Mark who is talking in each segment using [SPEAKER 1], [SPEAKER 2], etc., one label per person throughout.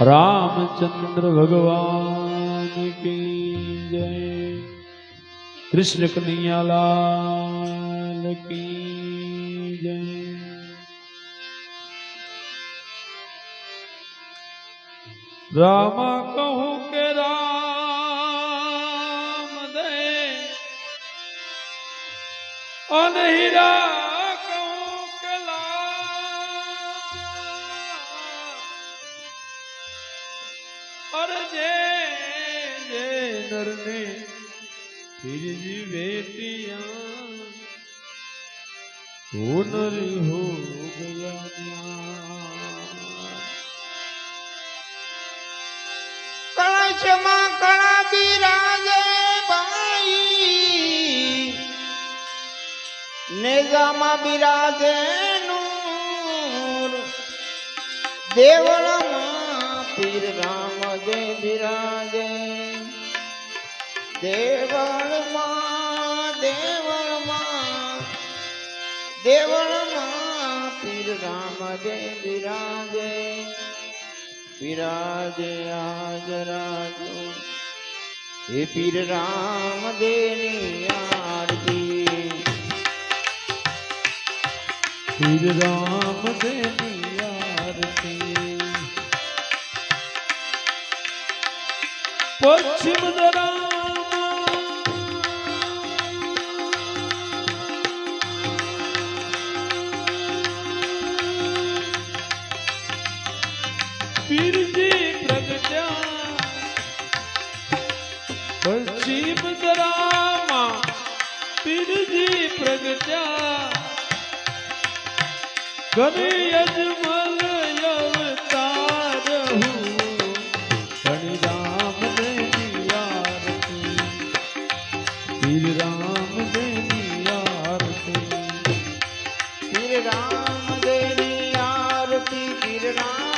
[SPEAKER 1] રામચંદ્ર ભગવાન કી જય. કૃષ્ણ કનૈયાલાલ કી જય. રામ કહું કે રામ દે. અને તિરજી બેટિયા સોનરી હો ગયા
[SPEAKER 2] કળશમાં કળા બિરાજે ભાઈ નેજામાં બિરાજે નૂર દેવળમાં પીર રામ જય બિરાજ દેવળમાં દેવળમાં દેવળમાં પીર રામ જે બિરાજે બિરાજે આજ રાજુ. હે પીર રામ દેની આરતી.
[SPEAKER 1] પીર રામ દેની આરતી. પશ્ચિમ દરા ઘરે અજમલ અવતાર હું. ધણી રામ દેની આરતી. પીર રામ દેની આરતી.
[SPEAKER 2] પીર રામ દેની આરતી પીર રામ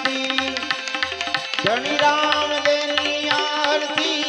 [SPEAKER 2] આરતી
[SPEAKER 1] ધણી રામ દેની આરતી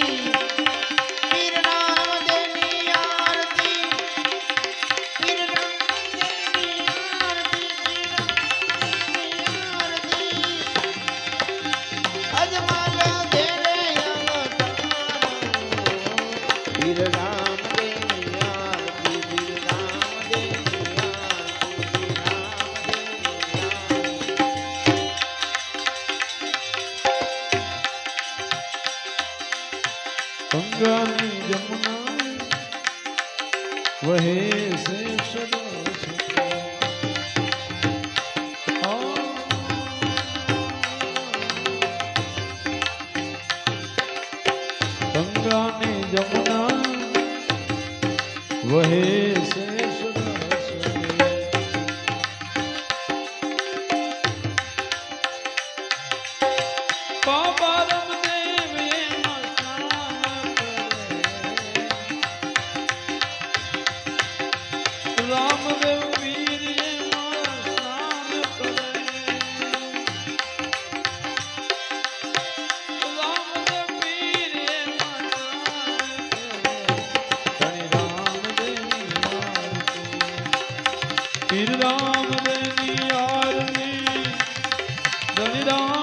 [SPEAKER 1] वहे ધણી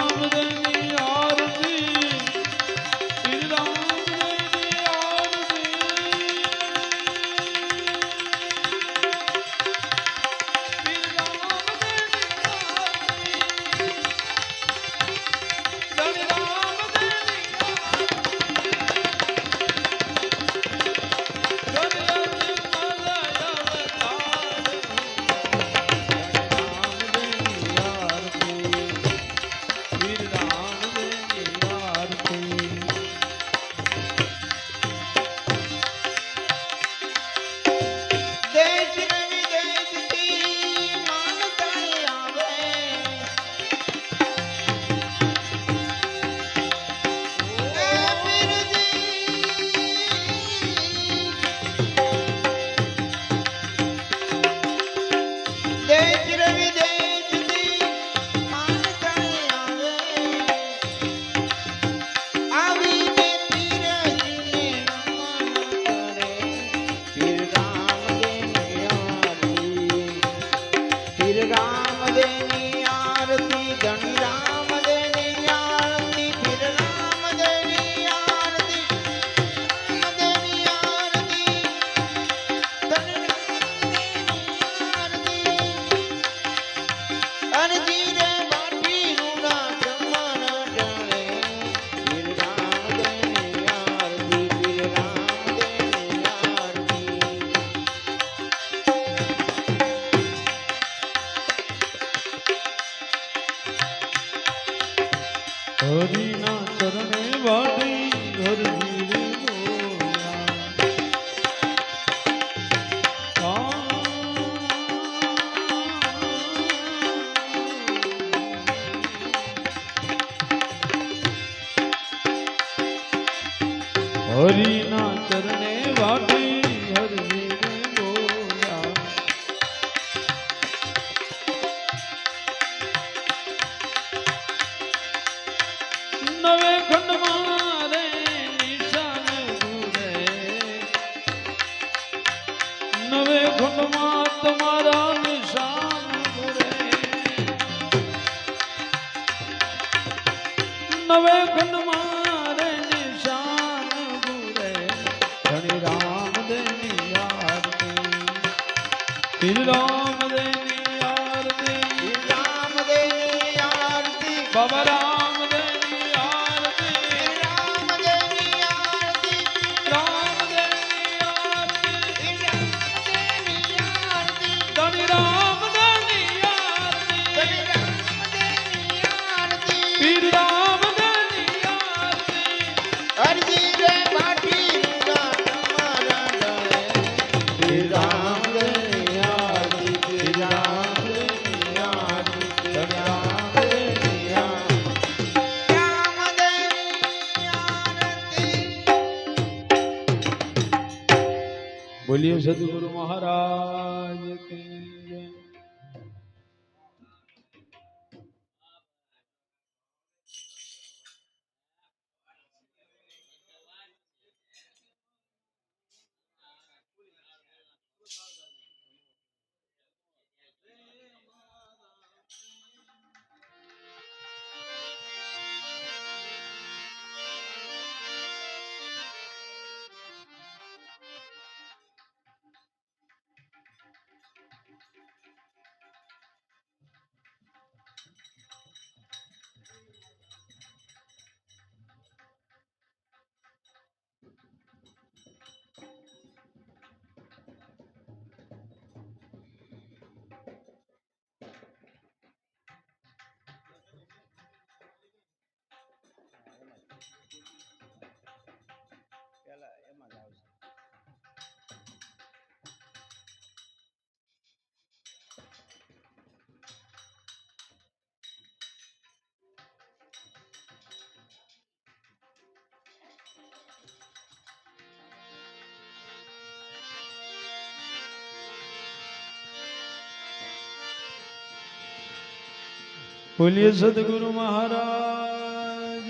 [SPEAKER 1] બોલીએ સદગુરુ મહારાજ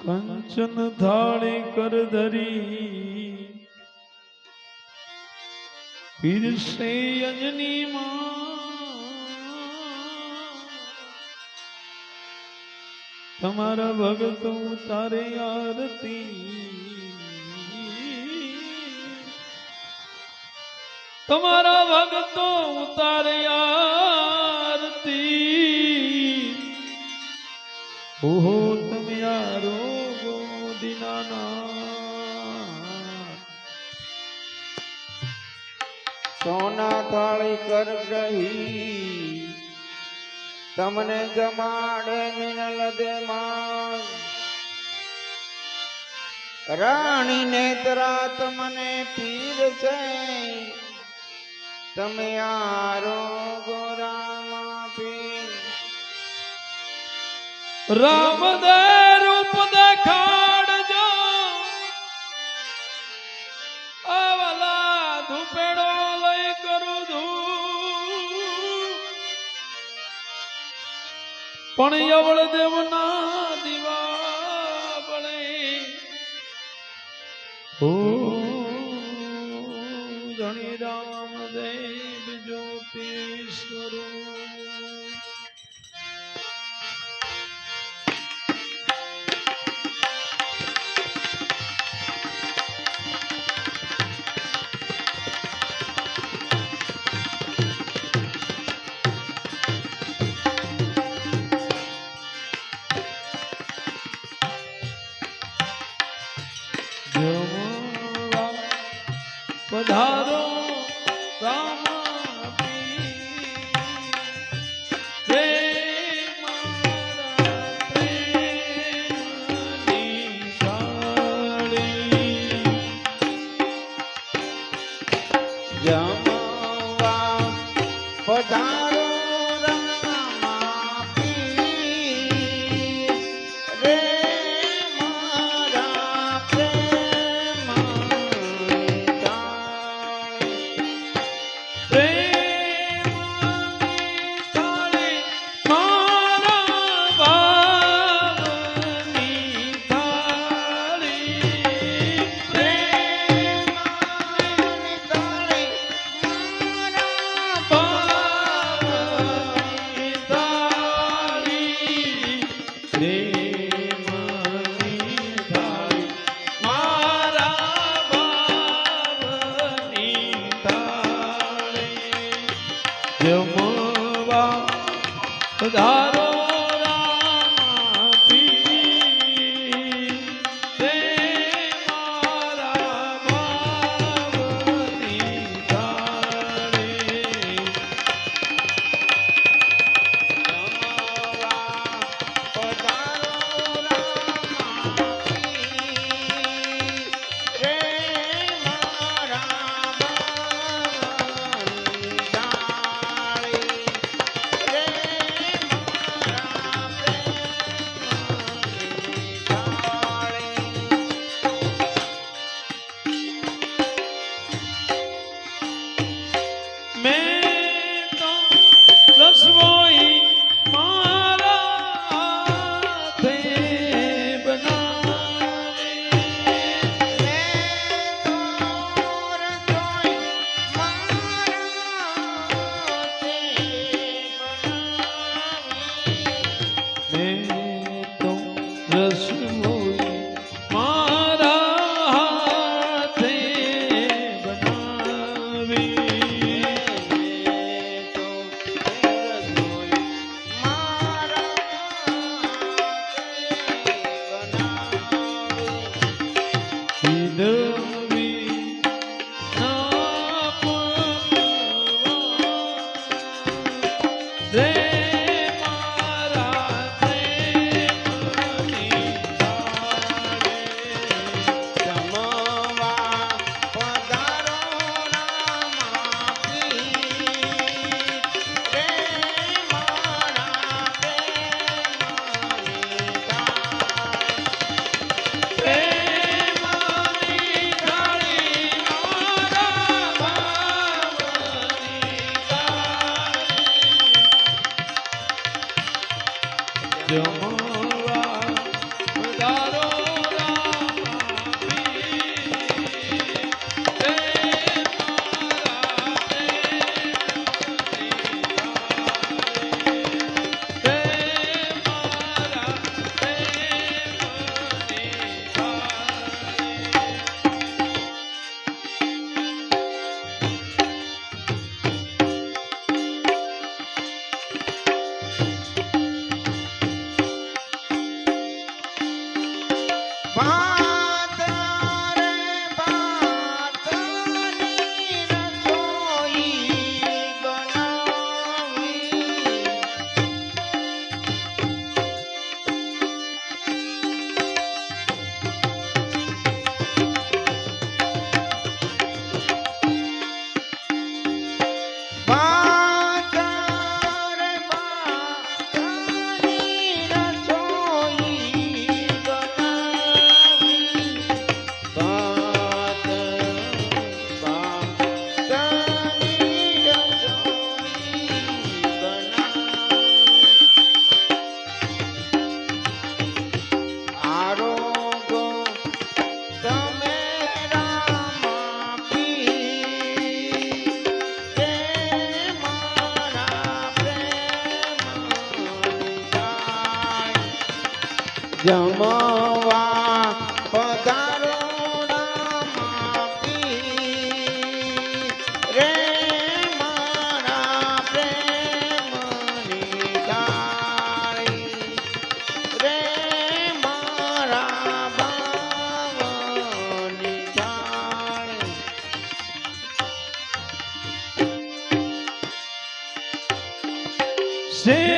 [SPEAKER 1] કંચન થાળી કર ધરી. પીરસે અંજની તમારા ભગત તારે આરતી તમારા ભગતો ઉતારતી ઓહો, તમે યારો રોગો દિનાના.
[SPEAKER 2] સોના થાળી કર ગઈ. તમને જમાડે મિનલ દે માં રાણી નેત્રા તમને પીર છે. તમે આરો ગોરામાં પીર
[SPEAKER 1] રામ દે રૂપ દેખાડજો. અવલા ધૂપેડો લઈ કરું ધૂપ પણ યવળ દેવના
[SPEAKER 2] 这是我。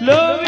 [SPEAKER 2] Love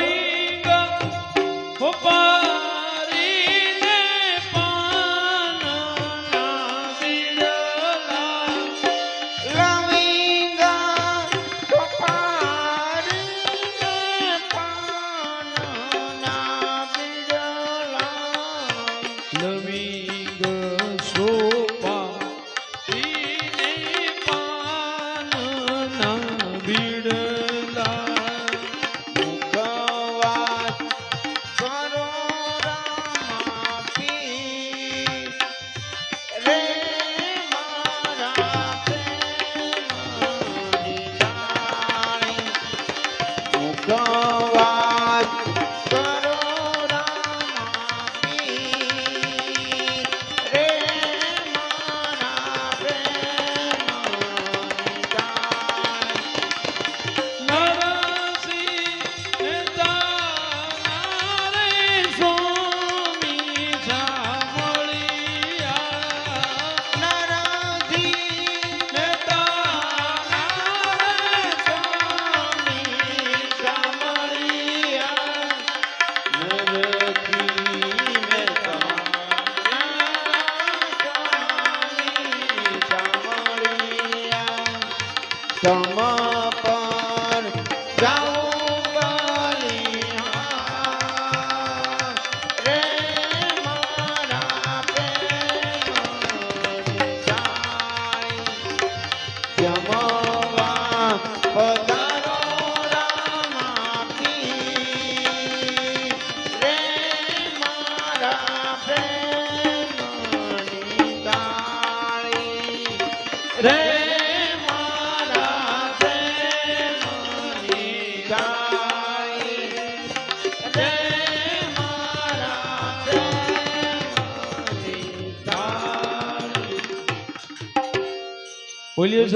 [SPEAKER 2] 什
[SPEAKER 1] 么？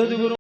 [SPEAKER 1] સદગુરુ